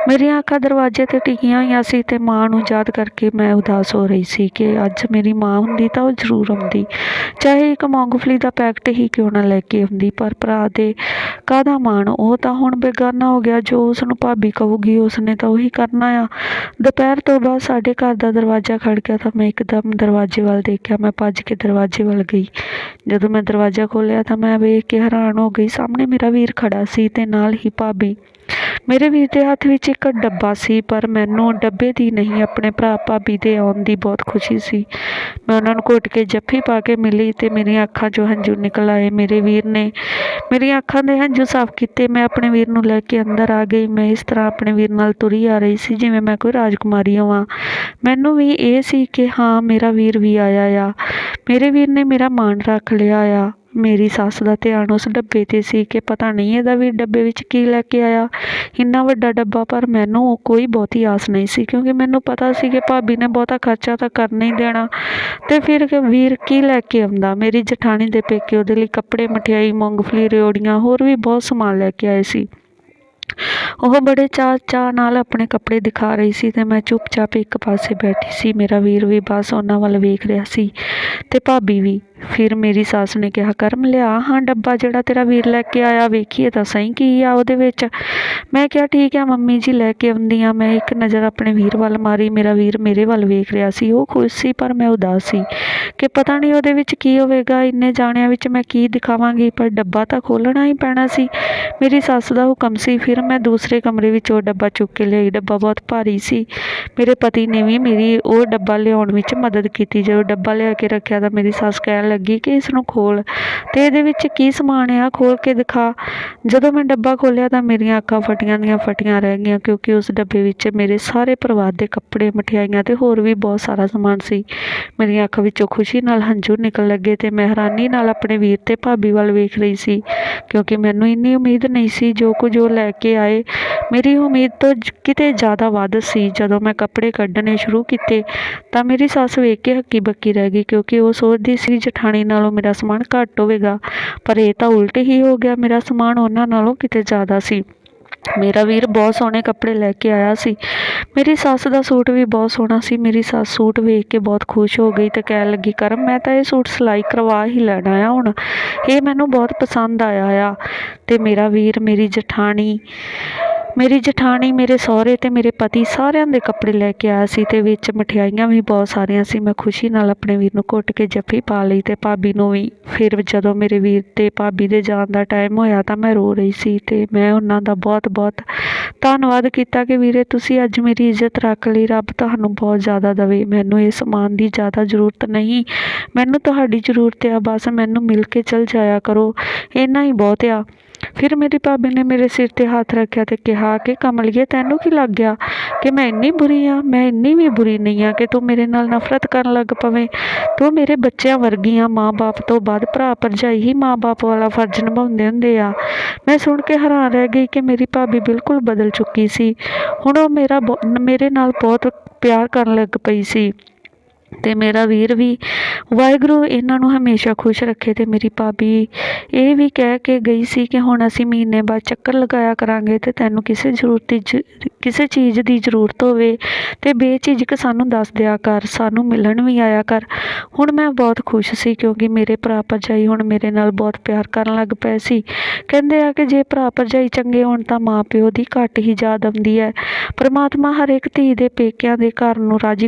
ਮੇਰੀਆਂ ਅੱਖਾਂ ਦਰਵਾਜ਼ੇ ਤੇ ਟਿਕੀਆਂ ਹੋਈਆਂ ਸੀ ਤੇ ਮਾਂ ਨੂੰ ਯਾਦ ਕਰਕੇ ਮੈਂ ਉਦਾਸ ਹੋ ਰਹੀ ਸੀ ਕਿ ਅੱਜ ਮੇਰੀ ਮਾਂ ਹੁੰਦੀ ਤਾਂ ਉਹ ਜ਼ਰੂਰ ਆਉਂਦੀ। ਚਾਹੇ ਇੱਕ ਮੂੰਗਫਲੀ ਦਾ ਪੈਕਟ ਹੀ ਕਿਉਂ ਨਾ ਲੈ ਕੇ ਆਉਂਦੀ, ਪਰ ਭਰਾ ਦੇ ਕਾਹਦਾ ਮਾਣ? ਉਹ ਤਾਂ ਹੁਣ ਬੇਗਾਨਾ ਹੋ ਗਿਆ। ਜੋ ਉਸ ਨੂੰ ਭਾਬੀ ਕਹੂਗੀ, ਉਸਨੇ ਤਾਂ ਉਹੀ ਕਰਨਾ ਆ। ਦੁਪਹਿਰ ਤੋਂ ਬਾਅਦ ਸਾਡੇ ਘਰ ਦਾ ਦਰਵਾਜ਼ਾ ਖੜਕਿਆ ਤਾਂ ਮੈਂ ਇੱਕਦਮ ਦਰਵਾਜ਼ੇ ਵੱਲ ਦੇਖਿਆ। ਮੈਂ ਭੱਜ ਕੇ ਦਰਵਾਜ਼ੇ ਵੱਲ ਗਈ। ਜਦੋਂ ਮੈਂ ਦਰਵਾਜ਼ਾ ਖੋਲ੍ਹਿਆ ਤਾਂ ਮੈਂ ਵੇਖ ਕੇ ਹੈਰਾਨ ਹੋ ਗਈ। ਸਾਹਮਣੇ ਮੇਰਾ ਵੀਰ ਖੜਾ ਸੀ ਤੇ ਨਾਲ ਹੀ ਭਾਬੀ ਮੇਰੇ ਵੀਰ ਦੇ ਹੱਥ ਵਿੱਚ ਇੱਕ ਡੱਬਾ ਸੀ, ਪਰ ਮੈਨੂੰ ਡੱਬੇ ਦੀ ਨਹੀਂ, ਆਪਣੇ ਭਰਾ ਭਾਬੀ ਦੇ ਆਉਣ ਦੀ ਬਹੁਤ ਖੁਸ਼ੀ ਸੀ। ਮੈਂ ਉਹਨਾਂ ਨੂੰ ਘੁੱਟ ਕੇ ਜੱਫੀ ਪਾ ਕੇ ਮਿਲੀ ਤੇ ਮੇਰੀਆਂ ਅੱਖਾਂ 'ਚੋਂ ਹੰਝੂ ਨਿਕਲ ਆਏ। ਮੇਰੇ ਵੀਰ ਨੇ ਮੇਰੀਆਂ ਅੱਖਾਂ ਦੇ ਹੰਝੂ ਸਾਫ਼ ਕੀਤੇ। ਮੈਂ ਆਪਣੇ ਵੀਰ ਨੂੰ ਲੈ ਕੇ ਅੰਦਰ ਆ ਗਈ। ਮੈਂ ਇਸ ਤਰ੍ਹਾਂ ਆਪਣੇ ਵੀਰ ਨਾਲ ਤੁਰੀ ਆ ਰਹੀ ਸੀ, ਜਿਵੇਂ ਮੈਂ ਕੋਈ ਰਾਜਕੁਮਾਰੀ ਹੋਵਾਂ। ਮੈਨੂੰ ਵੀ ਇਹ ਸੀ ਕਿ ਹਾਂ, ਮੇਰਾ ਵੀਰ ਵੀ ਆਇਆ ਆ। ਮੇਰੇ ਵੀਰ ਨੇ ਮੇਰਾ ਮਾਣ ਰੱਖ ਲਿਆ ਆ। ਮੇਰੀ ਸੱਸ ਦਾ ਧਿਆਨ ਉਸ ਡੱਬੇ ਤੇ ਸੀ ਕਿ ਪਤਾ ਨਹੀਂ ਇਹਦਾ ਵੀ ਡੱਬੇ ਵਿੱਚ ਕੀ ਲੈ ਕੇ ਆਇਆ। ਇੰਨਾ ਵੱਡਾ ਡੱਬਾ, ਪਰ ਮੈਨੂੰ ਕੋਈ ਬਹੁਤੀ ਆਸ ਨਹੀਂ ਸੀ, ਕਿਉਂਕਿ ਮੈਨੂੰ ਪਤਾ ਸੀ ਕਿ ਭਾਬੀ ਨੇ ਬਹੁਤਾ ਖਰਚਾ ਤਾਂ ਕਰਨਾ ਹੀ ਦੇਣਾ। ਤੇ ਫਿਰ ਕਿ ਵੀਰ ਕੀ ਲੈ ਕੇ ਆਉਂਦਾ? ਮੇਰੀ ਜਠਾਣੀ ਦੇ ਪੇਕੇ ਉਹਦੇ ਲਈ ਕੱਪੜੇ, ਮਠਿਆਈ, ਮੂੰਗਫਲੀ, ਰਿਓੜੀਆਂ, ਹੋਰ ਵੀ ਬਹੁਤ ਸਮਾਨ ਲੈ ਕੇ ਆਏ ਸੀ। ਉਹ ਬੜੇ ਚਾਅ ਚਾਅ ਨਾਲ ਆਪਣੇ ਕੱਪੜੇ ਦਿਖਾ ਰਹੀ ਸੀ ਤੇ ਮੈਂ ਚੁੱਪਚਾਪ ਇੱਕ ਪਾਸੇ ਬੈਠੀ ਸੀ। ਮੇਰਾ ਵੀਰ ਵੀ ਬਸ ਉਹਨਾਂ ਵੱਲ ਵੇਖ ਰਿਹਾ ਸੀ ਤੇ ਭਾਬੀ ਵੀ। ਫਿਰ ਮੇਰੀ ਸੱਸ ਨੇ ਕਿਹਾ, ਕਰਮ ਲਿਆ, ਹਾਂ ਡੱਬਾ ਜਿਹੜਾ ਤੇਰਾ ਵੀਰ ਲੈ ਕੇ ਆਇਆ, ਵੇਖੀਏ ਤਾਂ ਸਹੀ ਕੀ ਆ ਉਹਦੇ ਵਿੱਚ। ਮੈਂ ਕਿਹਾ, ਠੀਕ ਆ, ਮੰਮੀ ਜੀ ਲੈ ਕੇ ਆਉਂਦੀ ਆ ਮੈਂ ਇੱਕ ਨਜ਼ਰ ਆਪਣੇ ਵੀਰ ਵੱਲ ਮਾਰੀ। ਮੇਰਾ ਵੀਰ ਮੇਰੇ ਵੱਲ ਵੇਖ ਰਿਹਾ ਸੀ। ਉਹ ਖੁਸ਼ ਸੀ, ਪਰ ਮੈਂ ਉਦਾਸ ਸੀ ਕਿ ਪਤਾ ਨਹੀਂ ਉਹਦੇ ਵਿੱਚ ਕੀ ਹੋਵੇਗਾ। ਇੰਨੇ ਜਾਣਿਆਂ ਵਿੱਚ ਮੈਂ ਕੀ ਦਿਖਾਵਾਂਗੀ, ਪਰ ਡੱਬਾ ਤਾਂ ਖੋਲਣਾ ਹੀ ਪੈਣਾ ਸੀ। ਮੇਰੀ ਸੱਸ ਦਾ ਹੁਕਮ ਸੀ। ਫਿਰ ਮੈਂ ਦੂਸਰੇ ਦੂਸਰੇ ਕਮਰੇ ਵਿੱਚ ਉਹ ਡੱਬਾ ਚੁੱਕ ਕੇ ਲਿਆਈ। ਡੱਬਾ ਬਹੁਤ ਭਾਰੀ ਸੀ। ਮੇਰੇ ਪਤੀ ਨੇ ਵੀ ਮੇਰੀ ਉਹ ਡੱਬਾ ਲਿਆਉਣ ਵਿੱਚ ਮਦਦ ਕੀਤੀ। ਜਦੋਂ ਡੱਬਾ ਲਿਆ ਕੇ ਰੱਖਿਆ ਤਾਂ ਮੇਰੀ ਸੱਸ ਕਹਿਣ ਲੱਗੀ ਕਿ ਇਸ ਨੂੰ ਖੋਲ ਤੇ ਇਹਦੇ ਵਿੱਚ ਕੀ ਸਮਾਨ ਆ? ਖੋਲ ਕੇ ਦਿਖਾ। ਜਦੋਂ ਮੈਂ ਡੱਬਾ ਖੋਲ੍ਹਿਆ ਤਾਂ ਮੇਰੀਆਂ ਅੱਖਾਂ ਫਟੀਆਂ ਦੀਆਂ ਫਟੀਆਂ ਰਹਿ ਗਈਆਂ ਕਿਉਂਕਿ ਉਸ ਡੱਬੇ ਵਿੱਚ ਮੇਰੇ ਸਾਰੇ ਪਰਿਵਾਰ ਦੇ ਕੱਪੜੇ ਮਠਿਆਈਆਂ ਤੇ ਹੋਰ ਵੀ ਬਹੁਤ ਸਾਰਾ ਸਮਾਨ ਸੀ। ਮੇਰੀਆਂ ਅੱਖਾਂ ਵਿੱਚੋਂ ਖੁਸ਼ੀ ਨਾਲ ਹੰਝੂ ਨਿਕਲ ਲੱਗੇ ਤੇ ਮੈਂ ਹੈਰਾਨੀ ਨਾਲ ਆਪਣੇ ਵੀਰ ਤੇ ਭਾਬੀ ਵੱਲ ਵੇਖ ਰਹੀ ਸੀ ਕਿਉਂਕਿ ਮੈਨੂੰ ਇੰਨੀ ਉਮੀਦ ਨਹੀਂ ਸੀ ਜੋ ਕੁਝ ਉਹ ਲੈ ਕੇ ਆਏ। ਮੇਰੀ ਉਮੀਦ ਤੋਂ ਕਿਤੇ ਜ਼ਿਆਦਾ ਵੱਧ ਸੀ। ਜਦੋਂ ਮੈਂ ਕੱਪੜੇ ਕੱਢਣੇ ਸ਼ੁਰੂ ਕੀਤੇ ਤਾਂ ਮੇਰੀ ਸੱਸ ਵੇਖ ਕੇ ਹੱਕੀ ਬੱਕੀ ਰਹਿ ਗਈ ਕਿਉਂਕਿ ਉਹ ਸੋਚਦੀ ਸੀ ਜਠਾਣੀ ਨਾਲੋਂ ਮੇਰਾ ਸਮਾਨ ਘੱਟ ਹੋਵੇਗਾ। ਪਰ ਇਹ ਤਾਂ ਉਲਟ ਹੀ ਹੋ ਗਿਆ। ਮੇਰਾ ਸਮਾਨ ਉਹਨਾਂ ਨਾਲੋਂ ਕਿਤੇ ਜ਼ਿਆਦਾ ਸੀ। ਮੇਰਾ ਵੀਰ ਬਹੁਤ ਸੋਹਣੇ ਕੱਪੜੇ ਲੈ ਕੇ ਆਇਆ ਸੀ। ਮੇਰੀ ਸੱਸ ਦਾ ਸੂਟ ਵੀ ਬਹੁਤ ਸੋਹਣਾ ਸੀ। ਮੇਰੀ ਸੱਸ ਸੂਟ ਵੇਖ ਕੇ ਬਹੁਤ ਖੁਸ਼ ਹੋ ਗਈ ਤੇ ਕਹਿਣ ਲੱਗੀ, ਕਰਮ, ਮੈਂ ਤਾਂ ਇਹ ਸੂਟ ਸਿਲਾਈ ਕਰਵਾ ਹੀ ਲੈਣਾ ਆ ਹੁਣ। ਇਹ ਮੈਨੂੰ ਬਹੁਤ ਪਸੰਦ ਆਇਆ ਆ। ਤੇ ਮੇਰਾ ਵੀਰ, ਮੇਰੀ ਜਠਾਣੀ ਮੇਰੀ ਜਠਾਣੀ, ਮੇਰੇ ਸਹੁਰੇ ਤੇ ਮੇਰੇ ਪਤੀ ਸਾਰਿਆਂ ਦੇ ਕੱਪੜੇ ਲੈ ਕੇ ਆਇਆ ਸੀ ਤੇ ਵਿੱਚ ਮਠਿਆਈਆਂ ਵੀ ਬਹੁਤ ਸਾਰੀਆਂ ਸੀ। ਮੈਂ ਖੁਸ਼ੀ ਨਾਲ ਆਪਣੇ ਵੀਰ ਨੂੰ ਘੁੱਟ ਕੇ ਜੱਫੀ ਪਾ ਲਈ ਤੇ ਭਾਬੀ ਨੂੰ ਵੀ। ਫਿਰ ਜਦੋਂ ਮੇਰੇ ਵੀਰ ਤੇ ਭਾਬੀ ਦੇ ਜਾਣ ਦਾ ਟਾਈਮ ਹੋਇਆ ਤਾਂ ਮੈਂ ਰੋ ਰਹੀ ਸੀ ਤੇ ਮੈਂ ਉਹਨਾਂ ਦਾ ਬਹੁਤ ਬਹੁਤ ਧੰਨਵਾਦ ਕੀਤਾ ਕਿ ਵੀਰੇ ਤੁਸੀਂ ਅੱਜ ਮੇਰੀ ਇੱਜ਼ਤ ਰੱਖ ਲਈ, ਰੱਬ ਤੁਹਾਨੂੰ ਬਹੁਤ ਜ਼ਿਆਦਾ ਦਵੇ। ਮੈਨੂੰ ਇਹ ਸਮਾਨ ਦੀ ਜ਼ਿਆਦਾ ਜ਼ਰੂਰਤ ਨਹੀਂ। ਮੈਨੂੰ ਤੁਹਾਡੀ ਜ਼ਰੂਰਤ ਆ, ਬਸ ਮੈਨੂੰ ਮਿਲ ਕੇ ਚਲ ਜਾਇਆ ਕਰੋ। ਇੰਨਾ ਹੀ ਬਹੁਤ ਆ। ਫਿਰ ਮੇਰੀ ਭਾਬੀ ਨੇ ਮੇਰੇ ਸਿਰ ਤੇ ਹੱਥ ਰੱਖਿਆ ਅਤੇ ਕਿਹਾ ਕਿ ਕਮਲੀਏ ਤੈਨੂੰ ਕੀ ਲੱਗ ਗਿਆ? ਕਿ ਮੈਂ ਇੰਨੀ ਬੁਰੀ ਹਾਂ ਮੈਂ ਇੰਨੀ ਵੀ ਬੁਰੀ ਨਹੀਂ ਹਾਂ ਕਿ ਤੂੰ ਮੇਰੇ ਨਾਲ ਨਫ਼ਰਤ ਕਰਨ ਲੱਗ ਪਵੇਂ। ਤੂੰ ਮੇਰੇ ਬੱਚਿਆਂ ਵਰਗੀ ਆ, ਮਾਂ-ਬਾਪ ਤੋਂ ਬਾਅਦ ਭਰਾ ਭਰਜਾਈ ਹੀ ਮਾਂ-ਬਾਪ ਵਾਲਾ ਫਰਜ਼ ਨਿਭਾਉਂਦੇ ਹੁੰਦੇ ਆ। ਮੈਂ ਸੁਣ ਕੇ ਹੈਰਾਨ ਰਹਿ ਗਈ ਕਿ ਮੇਰੀ ਭਾਬੀ ਬਿਲਕੁਲ ਬਦਲ ਚੁੱਕੀ ਸੀ। ਹੁਣ ਉਹ ਮੇਰਾ ਬਹੁ- ਮੇਰੇ ਨਾਲ ਬਹੁਤ ਪਿਆਰ ਕਰਨ ਲੱਗ ਪਈ ਸੀ। ਤੇ ਮੇਰਾ ਵੀਰ ਵੀ ਵਾਹਿਗੁਰੂ ਇਹਨਾਂ ਨੂੰ ਹਮੇਸ਼ਾ ਖੁਸ਼ ਰੱਖੇ ਅਤੇ ਮੇਰੀ ਭਾਬੀ ਇਹ ਵੀ ਕਹਿ ਕੇ ਗਈ ਸੀ ਕਿ ਹੁਣ ਅਸੀਂ ਮਹੀਨੇ ਬਾਅਦ ਚੱਕਰ ਲਗਾਇਆ ਕਰਾਂਗੇ ਤੇ ਤੈਨੂੰ ਕਿਸੇ ਜ਼ਰੂਰਤ ਦੀ ਜ- ਕਿਸੇ ਚੀਜ਼ ਦੀ ਜ਼ਰੂਰਤ ਹੋਵੇ ਤੇ ਬੇਝਿਜਕ ਸਾਨੂੰ ਦੱਸ ਦਿਆ ਕਰ, ਸਾਨੂੰ ਮਿਲਣ ਵੀ ਆਇਆ ਕਰ। ਹੁਣ ਮੈਂ ਬਹੁਤ ਖੁਸ਼ ਸੀ ਕਿਉਂਕਿ ਮੇਰੇ ਭਰਾ ਭਰਜਾਈ ਹੁਣ ਮੇਰੇ ਨਾਲ ਬਹੁਤ ਪਿਆਰ ਕਰਨ ਲੱਗ ਪਏ ਸੀ। ਕਹਿੰਦੇ ਆ ਕਿ ਜੇ ਭਰਾ ਭਰਜਾਈ ਚੰਗੇ ਹੋਣ ਤਾਂ ਮਾਂ ਪਿਓ ਦੀ ਘੱਟ ਹੀ ਯਾਦ ਆਉਂਦੀ ਹੈ। ਪਰਮਾਤਮਾ ਹਰ ਇੱਕ ਧੀ ਦੇ ਪੇਕਿਆਂ ਦੇ ਘਰ ਨੂੰ ਰਾਜੀ ਖੁਸ਼ੀ